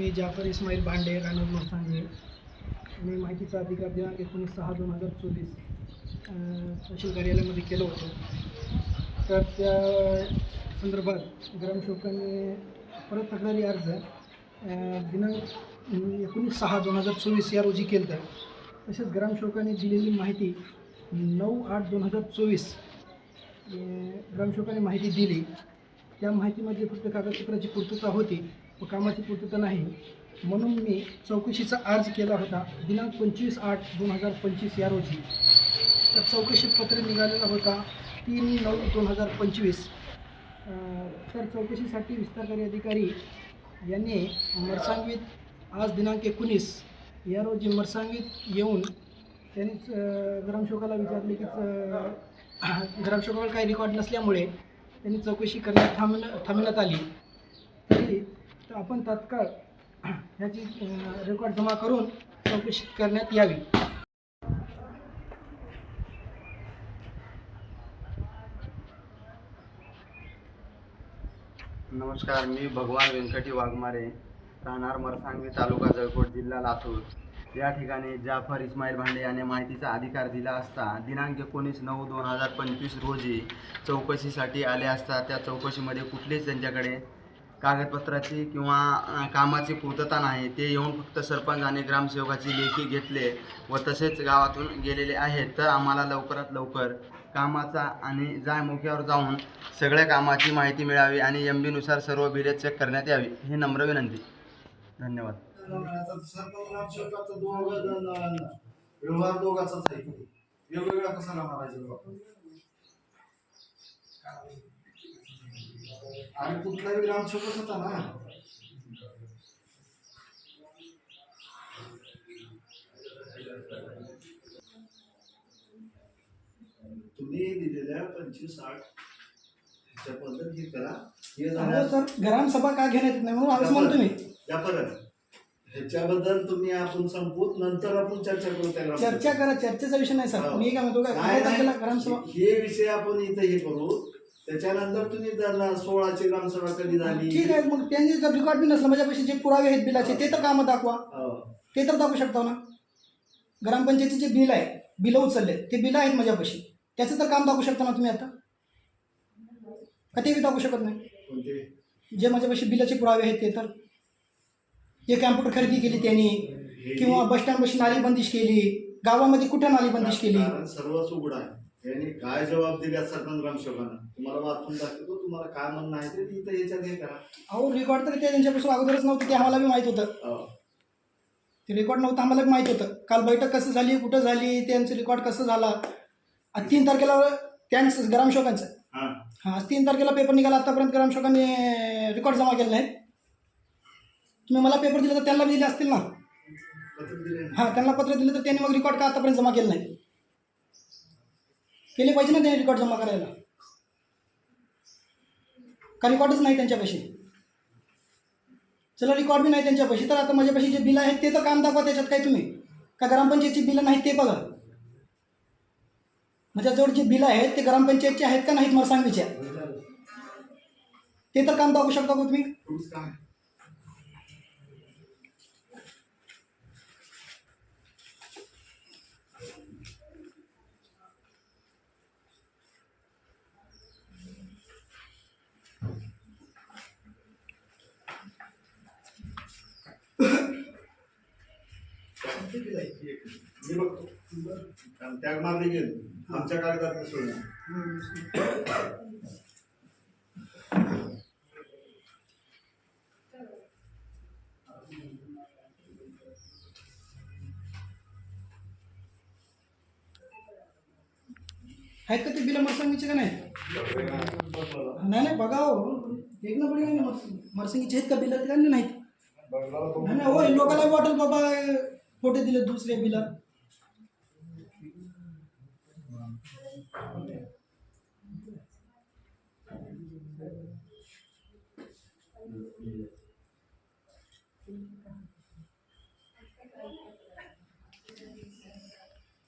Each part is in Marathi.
मी जाफर इस्माईल भांडे रानद मसांगे मी माहितीचा अधिकार दिनांक एकोणीस सहा दोन हजार चोवीस. तहसील कार्यालयामध्ये केलं होतं. तर त्या संदर्भात ग्रामसेवकांनी परत तक्रारी अर्ज दिनांक एकोणीस सहा दोन हजार चोवीस या रोजी केलं तर तसेच ग्रामसेवकाने दिलेली माहिती नऊ आठ दोन हजार चोवीस ग्रामसेवकाने माहिती दिली. त्या माहितीमध्ये फक्त कागदपत्राची पूर्तता होती. व कामाची पूर्तता नाही. म्हणून मी चौकशीचा अर्ज केला होता दिनांक पंचवीस आठ दोन हजार पंचवीस या रोजी. तर चौकशी पत्र निघालेला होता तीन नऊ दोन हजार पंचवीस. तर चौकशीसाठी विस्तारकारी अधिकारी यांनी मरसांगवीत आज दिनांक एकोणीस या रोजी मरसांगवीत येऊन त्यांनी ग्रामसेवकाला विचारले की ग्रामसेवकाला काही रेकॉर्ड नसल्यामुळे त्यांनी चौकशी करण्यात थांबण थांबण्यात आली. तरी तर आपण तात्काळ ह्याची रेकॉर्ड जमा करून चौकशी करण्यात यावी. नमस्कार मी भगवान व्यंकटी वाघमारे राहणार मरसांगवी तालुका जळकोट जिल्हा लातूर. या ठिकाणी जाफर इस्माईल भांडे याने माहितीचा अधिकार दिला असता दिनांक एकोणीस नऊ दोन हजार पंचवीस रोजी चौकशीसाठी आले असता त्या चौकशीमध्ये कुठलेच त्यांच्याकडे कागदपत्राची किंवा कामाची पूर्तता नाही ते येऊन फक्त सरपंच आणि ग्रामसेवकाची लेखी घेतले व तसेच गावातून गेलेले आहेत. तर आम्हाला लवकरात लवकर कामाचा आणि जाय मोक्यावर जाऊन सगळ्या कामाची माहिती मिळावी आणि एम बीनुसार सर्व बिले चेक करण्यात यावी ही नम्र विनंती. धन्यवाद. व्यवहार दोघाचाच आहे वेगवेगळा कसा आणि कुठलाही ग्रामसेवकच होता ना. तुम्ही दिलेल्या पंचवीस आठ ह्याच्या पद्धत हे करा. हे झालं सर ग्रामसभा का घेण्यात येत नाही म्हणून आजच म्हणतो मी. या परत. ह्याच्याबद्दल तुम्ही आपण संपवूत नंतर आपण चर्चा करू त्या. चर्चा करा चर्चेचा विषय नाही सर. हो. मी काय म्हणतो का नाही, नाही. ग्रामसभा हे विषय आपण इथे हे करू. त्याच्यानंतर तुम्ही त्यांना सोळाची ग्रामसभा कधी झाली? ठीक आहे मग त्यांनी जर रेकॉर्ड बी नसलं माझ्यापाशी जे पुरावे आहेत बिलाचे ते तर कामं दाखवा. हो. ते तर दाखवू शकता ना? ग्रामपंचायतीचे जे बिल आहे बिलं उचलले ते बिलं आहेत माझ्यापाशी. त्याचं तर काम दाखवू शकता ना तुम्ही आता? का ते बी दाखवू शकत नाही? कोणते? जे माझ्यापाशी बिलाचे पुरावे आहेत ते तर. जे कॅम्प्युटर खरेदी केली त्यांनी किंवा बस स्टँडपाशी नाली बंदिश केली गावामध्ये कुठे नाली बंदिश केली? कारण सर्वच उघड आहे. यांनी काय जबाब दिला सरपंच ग्रामसेवकांना तुम्हाला वाचून दाखवतो तुम्हाला काय म्हणणं आहे ते इथं याच्यात हे करा. अहो रेकॉर्ड तर ते त्यांच्यापासून अगोदरच नव्हतं ते आम्हाला बी माहीत होतं. हो. ते रेकॉर्ड नव्हतं आम्हाला बी माहीत होतं. काल बैठक कसं झाली कुठं झाली त्यांचं रेकॉर्ड कसं झाला? आज तीन तारखेला त्यांचं ग्रामसेवकांचं. हा. हां आज तीन तारखेला पेपर निघाला आतापर्यंत ग्रामसेवकांनी रेकॉर्ड जमा केले नाहीत तुम्ही मला पेपर दिले तर त्यांना बी दिले असतील ना? पत्र दिले ना. हां त्यांना पत्र दिलं तर त्यांनी मग रेकॉर्ड का आतापर्यंत जमा केलं नाही? केले पाहिजे ना त्यांनी रेकॉर्ड जमा करायला? का रेकॉर्डच नाही त्यांच्यापाशी? चला रेकॉर्ड बी नाही त्यांच्यापाशी तर आता माझ्यापाशी जे बिल आहेत ते तर काम दाखवा त्याच्यात काय तुम्ही. का ग्रामपंचायतची बिलं नाहीत ते बघा. म्हणजे माझ्याजवळ जे बिलं आहेत ते ग्रामपंचायतचे आहेत का नाहीत मरसांगीच्या ते तर काम दाखवू शकता का तुम्ही तुमचं काय मी बघतो कारण त्याग मारली गेली आमच्या कागदात सोडून आहेत का ते बिलं मरसंगीचे का नाही? नाही नाही बघा हो. एक ना पडी नाही मरसंगीचे आहेत का बिलं? का नाहीत. नाही नाही, हो लोकांना वाटेल बाबा फोटो दिले दुसरे बिलं.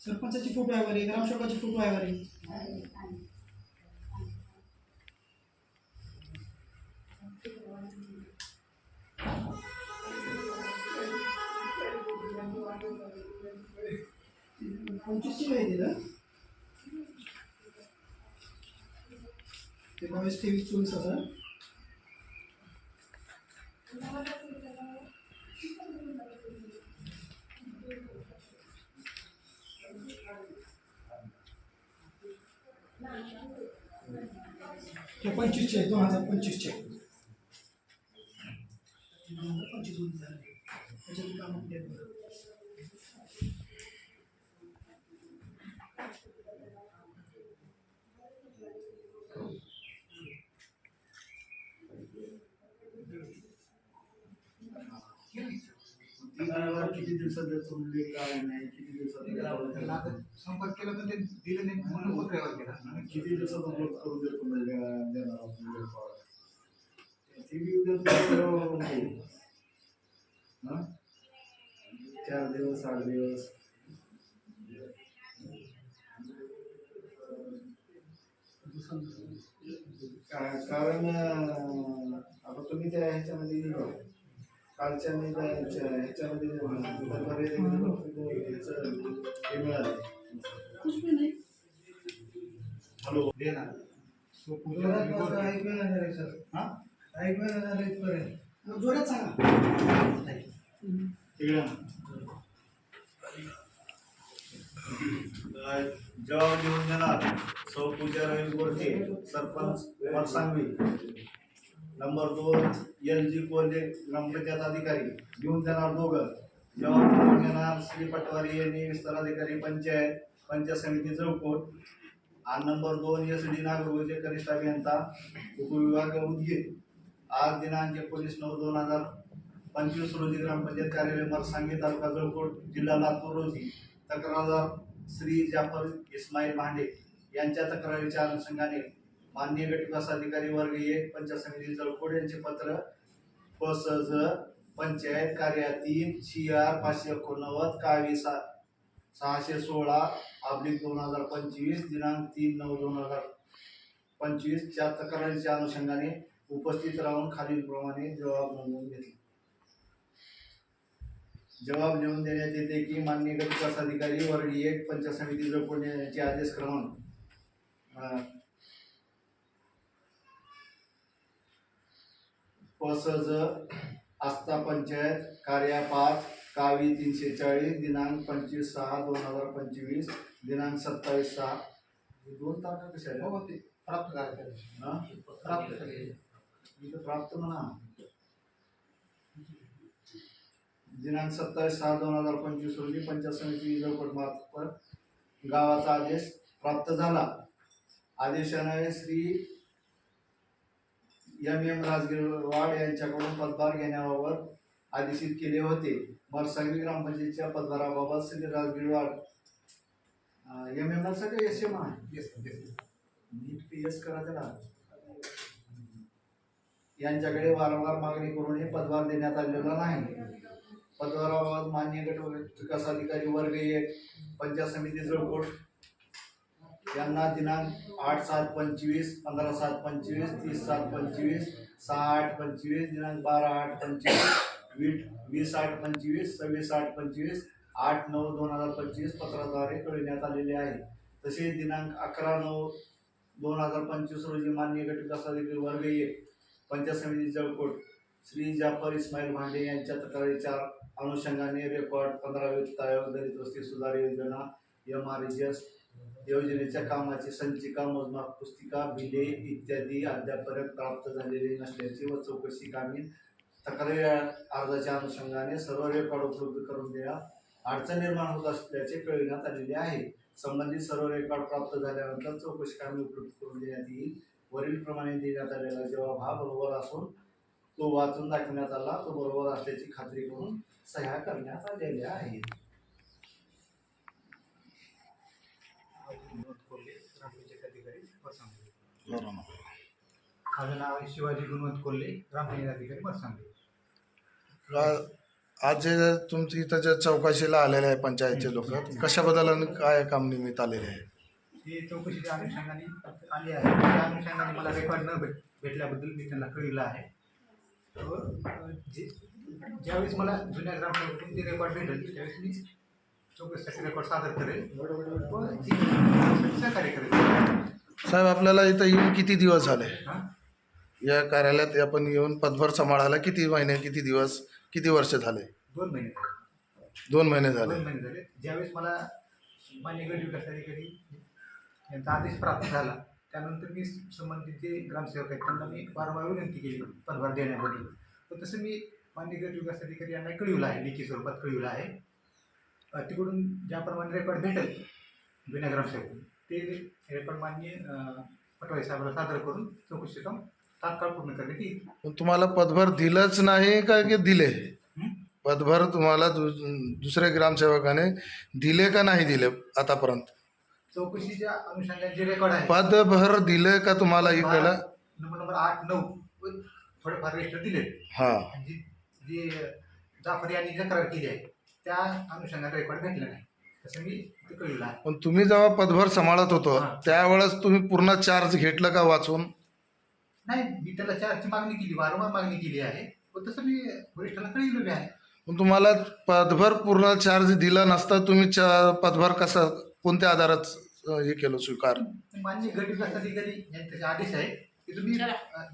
सरपंचाची फोटो आहे बरे ग्रामसेवकाची फोटो आहे बरे पंचवीसची नाही दिलं ते बावीस तेवीस चोवीस हजार हे पंचवीसचे दोन हजार पंचवीसचे दोन हजार पंचवीस किती दिवसात देतो म्हणजे काय नाही किती दिवसात? संपर्क केला तर ते दिलं नाही म्हणून आणि किती दिवसात उपलब्ध करून देतो म्हणजे देणार? ती बी उद्या. हा? चार दिवस आठ दिवस कारण आता तुम्ही त्या ह्याच्यामध्ये कालच्या मी ह्याच्यामध्ये हे मिळालं हॅलो. सर. हा? इथपर्यंत. जोरात सांगा. तिकडे जवाब देऊन देणार. सौ पूजा रवी गोरखे सरपंच मरसांगवी नंबर दोन एल जी कोल्हे ग्रामपंचायत अधिकारी. घेऊन जाणार दोघं. जवाब देऊन देणार श्री पटवारी यांनी विस्तार अधिकारी पंचायत पंचायत समिती चौकोट. आणि नंबर दोन एस डी नागरगोजे कनिष्ठ अभियंता उपविभाग उद्गीर आज दिनांक एकोणीस नऊ दोन हजार पंचवीस रोजी ग्रामपंचायत कार्यालय मरसांगी तालुका जळकोट जिल्हा लातूर रोजी. तक्रारदार श्री जाफर इस्माईल भांडे यांच्या तक्रारीच्या अनुषंगाने माननीय गट विकास अधिकारी वर्ग एक पंचायत समिती जळकोट यांचे पत्र पसज पंचायत कार्यातील सी आर पाचशे एकोणनव्वद कावी सा सहाशे सोळा अब्लिक दोन हजार पंचवीस दिनांक तीन नऊ दोन हजार पंचवीसच्या तक्रारीच्या अनुषंगाने उपस्थित राहून खालीलप्रमाणे जबाब नोंदवून घेतले. जबाब लिहून देण्यात येते की माननीय विकास अधिकारी वर्ग एक पंचायत समिती जळकोट यांचे आदेश क्रमांक अं, पसज आस्था पंचायत कार्या पाच कावी तीनशे चाळीस दिनांक पंचवीस सहा दोन हजार पंचवीस दिनांक सत्तावीस सहा. दोन तारखा कशा आहेत? हो ते प्राप्त हा? प्राप्त झाले इथं प्राप्त म्हणा. दिनांक सत्तावीस सहा दोन हजार पंचवीस रोजी पंचायत समिती जळकोट मार्फत गावाचा आदेश प्राप्त झाला. आदेशाने श्री एम एम राजगिरवाड यांच्याकडून पदभार घेण्याबाबत आदेशित केले होते. मरसांगी ग्रामपंचायतीच्या पदभाराबाबत श्री राजगिरवाड एम एमसाठी एस एम आहे. नीट पी एस करा त्याला. यांच्याकडे वारंवार मागणी करूनही पदभार देण्यात आलेला नाही. पदभाराबाबत मान्य गट विकास अधिकारी वर्ग एक पंचायत समिती जळकोट यांना दिनांक आठ सात पंचवीस पंधरा सात पंचवीस तीस सात पंचवीस सहा आठ पंचवीस दिनांक बारा आठ पंचवीस वीट वीस आठ पंचवीस सव्वीस आठ पंचवीस आठ नऊ दोन हजार पंचवीस पत्राद्वारे कळविण्यात आलेले आहे. तसेच दिनांक अकरा नऊ दोन हजार पंचवीस रोजी मान्य गट वर्ग एक पंचायत समिती जळकोट श्री जाफर इस्माईल भांडे यांच्या तक्रारीच्या अनुषंगाने रेकॉर्ड पंधरा वित्त आयोग दलित वस्ती सुधार योजना एम आर एस योजनेच्या कामाची संचिका मोजमाप पुस्तिका बिले इत्यादी अद्यापर्यंत प्राप्त झालेली नसल्याची व चौकशी कामी तक्रारी अर्जाच्या अनुषंगाने सर्व रेकॉर्ड उपलब्ध करून देण्यात अडचण निर्माण होत असल्याचे कळविण्यात आलेले आहे. संबंधित सर्व रेकॉर्ड प्राप्त झाल्यानंतर चौकशी कामी उपलब्ध करून देण्यात येईल. वरील प्रमाणे देण्यात आलेला जवाब हा बरोबर असून तो वाचून दाखवण्यात आला. तो बरोबर असल्याची खात्री करून सह्या करण्यात आलेल्या आहेत विनोद कोल्हे ग्रामपंचायत अधिकारी माझं नाव आहे शिवाजी गुणवंत कोल्हे ग्रामपंचायत अधिकारी आज जे तुमची इथं जे चौकशीला आलेले आहे पंचायतचे लोक कशाबद्दल आणि काय काम निमित्त आलेले आहे? ही चौकशीच्या अनुषंगाने आली आहे. त्या अनुषंगाने मला रेकॉर्ड न भेट भेटल्याबद्दल मी त्यांना कळविलं आहे. व, अ, जे ज्यावेळेस मला जुन्या ग्रामपंचायतीतून ते रेकॉर्ड भेटल त्यावेळेस मी चौकशीसाठी रेकॉर्ड सादर करेल. व जी सहकार्य करेल. साहेब आपल्याला इथं येऊन किती दिवस झाले? या कार्यालयात आपण येऊन पदभर सांभाळायला किती महिने किती दिवस किती वर्ष झाले? दोन महिने. झाले दोन महिने झाले. दोन महिने झाले. ज्यावेळेस मला मान्य गट विकास अधिकारी यांचा आदेश प्राप्त झाला त्यानंतर मी संबंधित जे ग्रामसेवक आहेत त्यांना मी वारंवार विनंती केली पदभार देण्याबद्दल तर तसं मी मान्य गट विकास अधिकारी यांना कळविलं आहे लेखी स्वरूपात कळविलं आहे. अ, तिकडून ज्याप्रमाणे रेकॉर्ड भेटेल जुन्या ग्रामसेवक ते रेकॉर्ड मान्य अ, पटवारी साहेबाला सादर करून चौकशी काम तात्काळ पूर्ण करण्यात येईल. तुम्हाला पदभर दिलंच नाही का की दिले? हं? पदभर तुम्हाला दु दुसऱ्या ग्रामसेवकाने दिले का नाही दिले आतापर्यंत? चौकशीच्या अनुषंगाने जे रेकॉर्ड आहे. पदभर दिले का तुम्हाला इकडं? नंबर नंबर आठ नऊ व थोडेफार रजिस्टर दिले हां. जी जी जाफर यांनी तक्रार केली आहे त्या अनुषंगाने रेकॉर्ड भेटलं नाही. कळलं पण तुम्ही जेव्हा पदभर सांभाळत होतो हां. त्यावेळेस तुम्ही पूर्ण चार्ज घेतलं का वाचून? नाही मी त्याला चारची मागणी केली वारंवार मागणी केली आहे. व तसं मी वरिष्ठांना कळविलं बी आहे. पण तुम्हाला पदभर पूर्ण चार्ज दिला नसता तुम्ही चा पदभर कसा कोणत्या आधारात अं, हे केलं स्वीकार? मान्य गट विकास अधिकारी यांचे आदेश आहे की तुम्ही अ,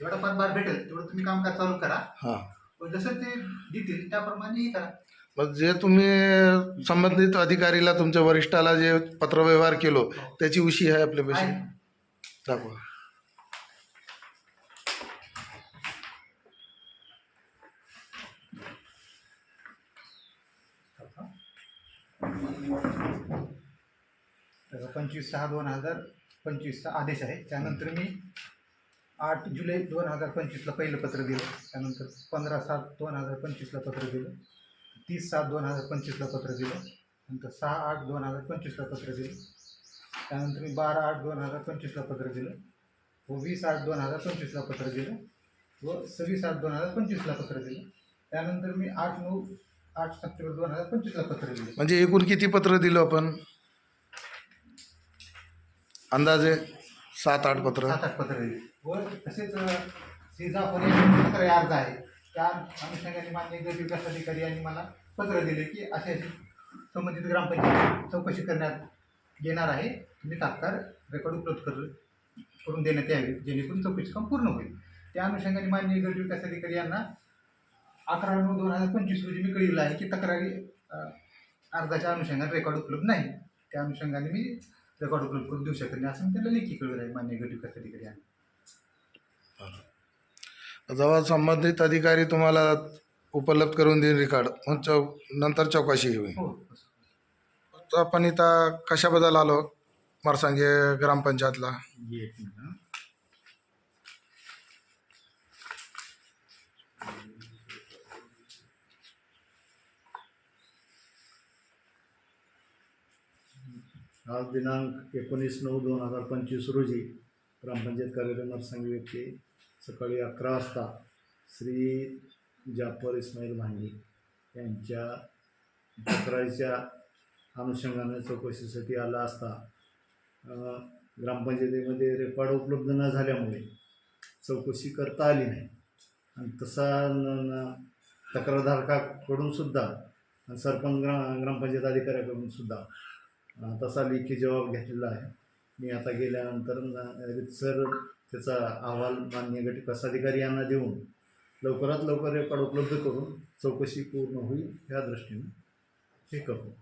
जेवढा पदभार भेटेल तेवढं तुम्ही कामकाज चालू करा. हां. व जसं ते देतील त्याप्रमाणे हे करा. मग जे तुम्ही संबंधित अधिकारीला तुमच्या वरिष्ठाला जे पत्रव्यवहार केलो त्याची उशी आहे आपल्यापाशी. दाखवा. पंचवीस सहा दोन हजार पंचवीसचा आदेश आहे. त्यानंतर मी आठ जुलै दोन हजार पंचवीसला पहिलं पत्र दिलं. त्यानंतर पंधरा सात दोन हजार पंचवीसला पत्र दिलं. तीस सात दोन हजार पंचवीसला पत्र दिलं. नंतर सहा आठ दोन हजार पंचवीसला पत्र दिलं. त्यानंतर मी बारा आठ दोन हजार पंचवीसला पत्र दिलं. व वीस आठ दोन हजार पंचवीसला पत्र दिलं. व सव्वीस आठ दोन हजार पंचवीसला पत्र दिलं. त्यानंतर मी आठ नऊ आठ सप्टेंबर दोन हजार पंचवीसला पत्र दिलं. म्हणजे एकूण किती पत्र दिलं आपण? अंदाजे सात आठ पत्र. सात आठ पत्र दिली. व तसेच यांचे तक्रारी अर्ज आहे. त्या अनुषंगाने मान्य गट विकास अधिकारी यांनी मला पत्र दिले की असे संबंधित ग्रामपंचायत चौकशी करण्यात येणार आहे. तुम्ही तात्काळ रेकॉर्ड उपलब्ध कर करून देण्यात यावी जेणेकरून चौकशी काम पूर्ण होईल. त्या अनुषंगाने मान्य गट विकास अधिकारी यांना अकरा नऊ दोन हजार पंचवीस रोजी मी कळविलं आहे की तक्रारी अर्जाच्या अनुषंगाने रेकॉर्ड उपलब्ध नाही. त्या अनुषंगाने मी रेकॉर्ड उपलब्ध करून देऊ शकत नाही असं मी त्याला लेखी कळवलं आहे मान्य गट विकास अधिकारी यांना. जेव्हा संबंधित अधिकारी तुम्हाला उपलब्ध करून देईल रेकॉर्ड मग चौ नंतर चौकशी होईल आपण इथं कशाबद्दल आलो? मरसांगे ग्रामपंचायतला. एक मिनिट. आज दिनांक एकोणीस नऊ दोन हजार पंचवीस रोजी ग्रामपंचायत कार्यालय नरसंगी येथे सकाळी अकरा वाजता श्री जाफर इस्माईल भांडी यांच्या तक्रारीच्या अनुषंगाने चौकशीसाठी आला असता ग्रामपंचायतीमध्ये रेकॉर्ड उपलब्ध न झाल्यामुळे चौकशी करता आली नाही. आणि तसा न- तक्रारधारकाकडूनसुद्धा तक्रारधारकाकडून सुद्धा आणि सरपंच ग्रा ग्रामपंचायत अधिकाऱ्याकडून सुद्धा तसा लेखी जबाब घेतलेला आहे. मी आता गेल्यानंतर सर त्याचा अहवाल मान्य गट विकास अधिकारी यांना देऊन लवकरात लवकर रेकॉर्ड उपलब्ध करून चौकशी पूर्ण होईल या दृष्टीने हे करतो